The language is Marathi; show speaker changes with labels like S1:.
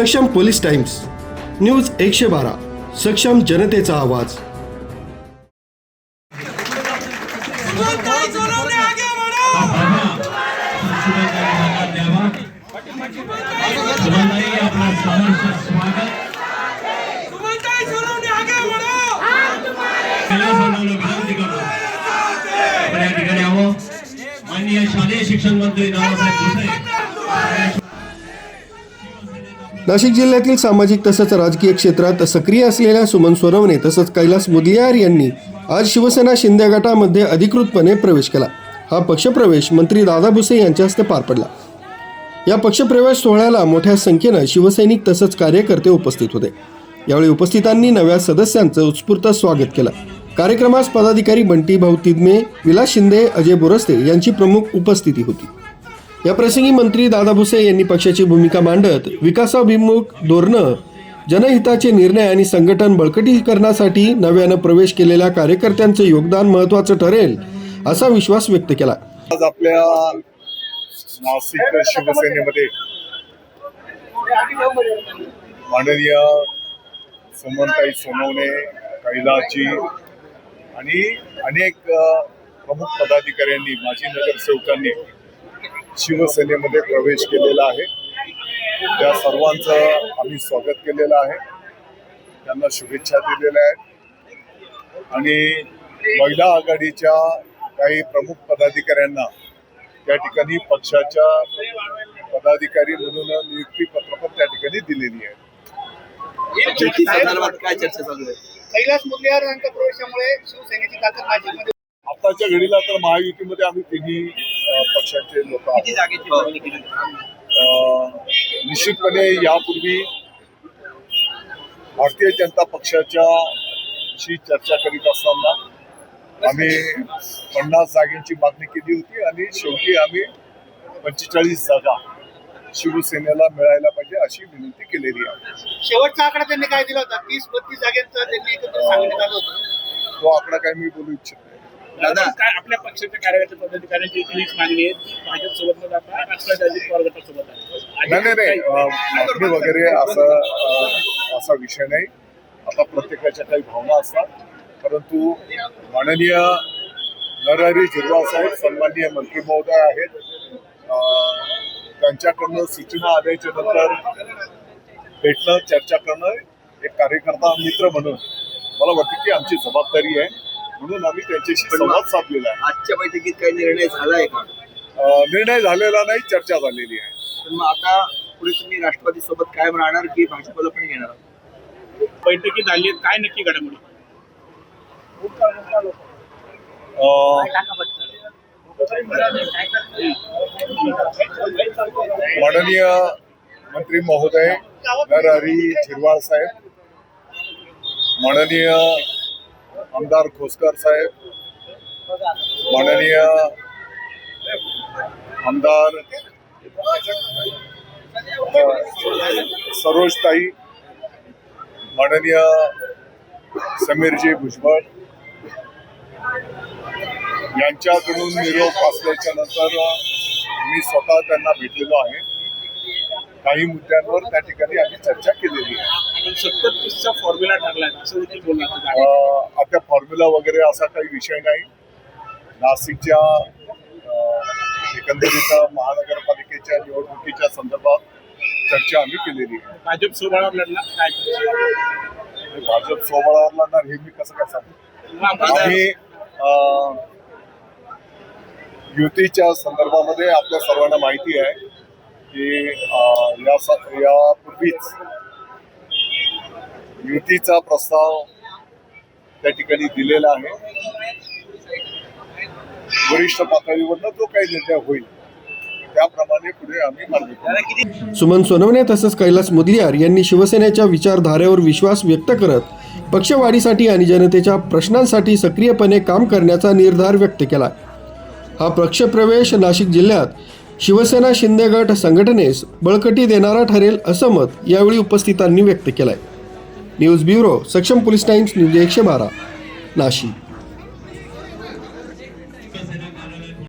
S1: सक्षम पोलीस टाइम्स न्यूज एकशे बारा सक्षम जनतेचा आवाज.
S2: सुमनताई सोनवणे आगे बढ़ो
S3: आपला सहर्ष
S1: नाशिक जिल्ह्यातील सामाजिक तसंच राजकीय क्षेत्रात सक्रिय असलेल्या सुमन सोनवणे तसंच कैलास मुदलियार यांनी आज शिवसेना शिंदे गटामध्ये अधिकृतपणे प्रवेश केला. हा पक्षप्रवेश मंत्री दादा भुसे यांच्या हस्ते पार पडला. या पक्षप्रवेश सोहळ्याला मोठ्या संख्येनं शिवसैनिक तसंच कार्यकर्ते उपस्थित होते. यावेळी उपस्थितांनी नव्या सदस्यांचं उत्स्फूर्त स्वागत केलं. कार्यक्रमास पदाधिकारी बंटी भाऊ तिदमे विलास शिंदे अजय बोरस्ते यांची प्रमुख उपस्थिती होती. या प्रसंगी मंत्री दादा भुसे यांनी पक्षाची भूमिका मांडत विकासाभिमुख धोरणं जनहिताचे निर्णय आणि संघटन बळकटीकरणासाठी नव्यानं प्रवेश केलेल्या कार्यकर्त्यांचं योगदान महत्त्वाचं ठरेल असा विश्वास व्यक्त केला.
S4: आज आपल्या नाशिक शिवसेनेमध्ये माननीय सुमनताई सोनवणे कैलाची आणि अनेक प्रमुख पदाधिकाऱ्यांनी माजी नगरसेवकांनी शिवसेनेमध्ये प्रवेश केलेला आहे. त्या सर्वांचं आम्ही स्वागत केलेलं आहे. त्यांना शुभेच्छा दिलेल्या आहेत. आणि महिला आघाडीच्या काही प्रमुख पदाधिकाऱ्यांना त्या ठिकाणी पक्षाच्या पदाधिकारी म्हणून नियुक्ती पत्र पण त्या ठिकाणी दिलेली आहे.
S5: कैलास यांच्या प्रवेशामुळे शिवसेनेची ताकद नाशिकमध्ये
S4: आताच्या घडीला तर महायुतीमध्ये आम्ही तिन्ही पक्षाचे लोक निश्चितपणे यापूर्वी भारतीय जनता पक्षाच्या शी चर्चा करीत असताना आम्ही पन्नास जागेची मागणी केली होती आणि शेवटी आम्ही पंचेचाळीस जागा शिवसेनेला मिळायला पाहिजे अशी विनंती केलेली आहे.
S5: शेवटचा आकडा त्यांनी काय दिला होता? तीस बत्तीस जागेचा त्यांनी एकत्र सांगण्यात आलं होतं.
S4: तो आकडा काही मी बोलू इच्छित नाही.
S6: दादा.
S7: काय आपल्या पक्षाच्या कार्यकर्ते पदाधिकाऱ्यांची हीच मागणी आहे? की भाजप सोबत न जाता राष्ट्रवादी अजित पवार गटासोबत आहे.
S4: नाही नाही नाही. मागणी वगैरे असं असा विषय नाही. आता प्रत्येकाच्या काही भावना असतात. परंतु माननीय नरहरी झिरवाळ साहेब सन्माननीय मंत्री महोदय आहेत. त्यांच्याकडनं सूचना आल्याच्यानंतर भेटणं चर्चा करणं एक कार्यकर्ता मित्र म्हणून मला वाटतं की आमची जबाबदारी आहे. म्हणून आम्ही त्यांच्याशी संवाद साधलेला आहे.
S6: आजच्या बैठकीत काही निर्णय झालाय का?
S4: निर्णय झालेला नाही चर्चा झालेली आहे.
S6: पण मग आता पुढे तुम्ही राष्ट्रवादी सोबत कायम राहणार की भाजपला पण घेणार? आहात?
S7: बैठकी झाली आहेत काय नक्की घडामोडी?
S4: माननीय मंत्री महोदय नरहरी झिरवाळ साहेब माननीय आमदार खोसकर साहेब माननीय आमदार सरोज सरोजताई माननीय समीरजी भुजबळ यांच्याकडून निरोप असल्याच्या नंतर मी स्वतः त्यांना भेटलेलो आहे. काही मुद्द्यांवर त्या ठिकाणी आम्ही चर्चा केलेली आहे.
S7: सत्तर तीसचा फॉर्म्युला असं देखील
S4: आता फॉर्म्युला वगैरे असा काही विषय नाही. नाशिकच्या एकंदरीत महानगरपालिकेच्या निवडणुकीच्या संदर्भात चर्चा आम्ही केलेली आहे.
S7: भाजप सोबळावर लढणार काय?
S4: आणि भाजप सोबळावर लढणार हे मी कसं काय सांगू?
S7: मग आपण
S4: आम्ही युतीच्या संदर्भामध्ये आपल्या सर्वांना माहिती आहे. की या यापूर्वीच युतीचा प्रस्ताव त्या ठिकाणी दिलेला आहे. वरिष्ठ पातळीवरनं जो काही निर्णय होईल त्याप्रमाणे पुढे आम्ही
S1: सुमन सोनवणे तसंच कैलास मुदलियार यांनी शिवसेनेच्या विचारधारेवर विश्वास व्यक्त करत पक्षवाढीसाठी आणि जनतेच्या प्रश्नांसाठी सक्रियपणे काम करण्याचा निर्धार व्यक्त केला. हा पक्षप्रवेश नाशिक जिल्ह्यात शिवसेना शिंदे गट संघटनेस बळकटी देणारा ठरेल असं मत यावेळी उपस्थितांनी व्यक्त केलंय. News bureau Saksham police times news एकशे बारा नाशिक.